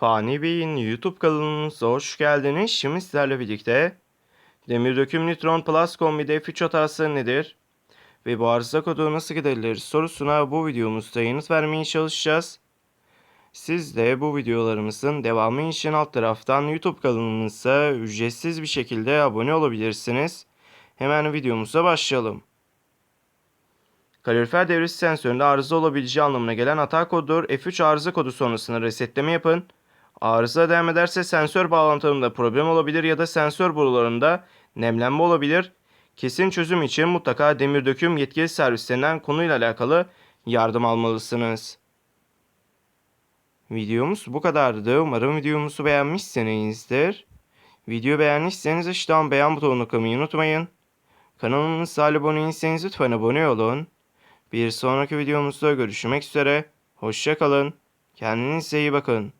Fani Bey'in YouTube kanalımıza hoş geldiniz. Şimdi sizlerle birlikte Demir Döküm Nitron Plus kombide F3 hatası nedir? Ve bu arıza kodu nasıl giderilir sorusuna bu videomuzda yanıt vermeye çalışacağız. Siz de bu videolarımızın devamı için alt taraftan YouTube kanalımıza ücretsiz bir şekilde abone olabilirsiniz. Hemen videomuza başlayalım. Kalorifer devresi sensöründe arıza olabileceği anlamına gelen hata kodudur. F3 arıza kodu sonrasında resetleme yapın. Arıza devam ederse sensör bağlantılarında problem olabilir ya da sensör borularında nemlenme olabilir. Kesin çözüm için mutlaka demir döküm yetkili servislerinden konuyla alakalı yardım almalısınız. Videomuz bu kadardı. Umarım videomuzu beğenmişsinizdir. Video beğendiyseniz aşağıdan beğen butonuna kılmayı unutmayın. Kanalımıza abone değilseniz lütfen abone olun. Bir sonraki videomuzda görüşmek üzere. Hoşça kalın. Kendinize iyi bakın.